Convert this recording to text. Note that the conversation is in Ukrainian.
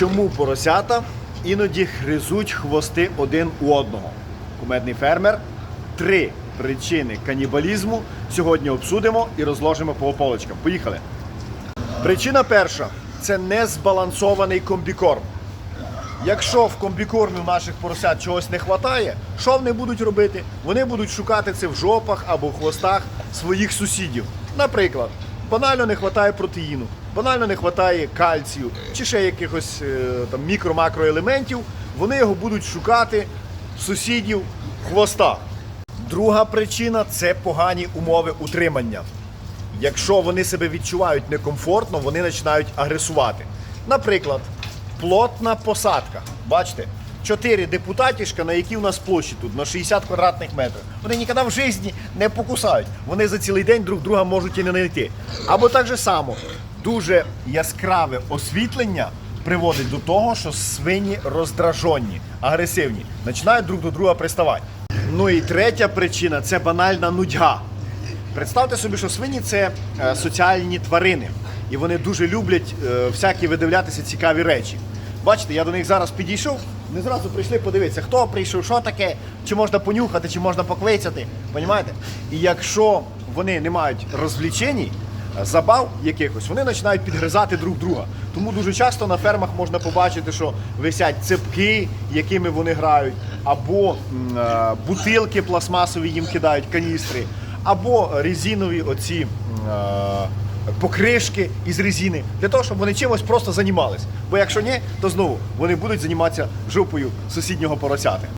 Чому поросята іноді гризуть хвости один у одного? Кумедний фермер. Три причини канібалізму сьогодні обсудимо і розложимо по полочкам. Поїхали. Причина перша це незбалансований комбікорм. Якщо в комбікормі наших поросят чогось не вистачає, що вони будуть робити? Вони будуть шукати це в жопах або в хвостах своїх сусідів. Наприклад, банально не вистачає протеїну, банально не вистачає кальцію чи ще якихось е, там мікро-макроелементів. Вони його будуть шукати сусідів в хвостах. Друга причина це погані умови утримання. Якщо вони себе відчувають некомфортно, вони починають агресувати. Наприклад, плотна посадка. Бачите, чотири депутатішка, на які у нас площі тут на 60 квадратних метрів. Вони ніколи в житті не покусають. Вони за цілий день друг друга можуть і не знайти. Або так же само, дуже яскраве освітлення приводить до того, що свині роздражені, агресивні, починають друг до друга приставати. Ну і третя причина це банальна нудьга. Представте собі, що свині це е, соціальні тварини, і вони дуже люблять е, всякі видивлятися цікаві речі. Бачите, я до них зараз підійшов, не зразу прийшли подивитися, хто прийшов, що таке, чи можна понюхати, чи можна поквицяти. Понімаєте? І якщо вони не мають розвлічень, забав якихось, вони починають підгризати друг друга. Тому дуже часто на фермах можна побачити, що висять цепки, якими вони грають, або е, бутилки пластмасові їм кидають, каністри, або резинові оці е, покришки із резини, для того, щоб вони чимось просто займались. Бо якщо ні, то знову вони будуть займатися жопою сусіднього поросяти.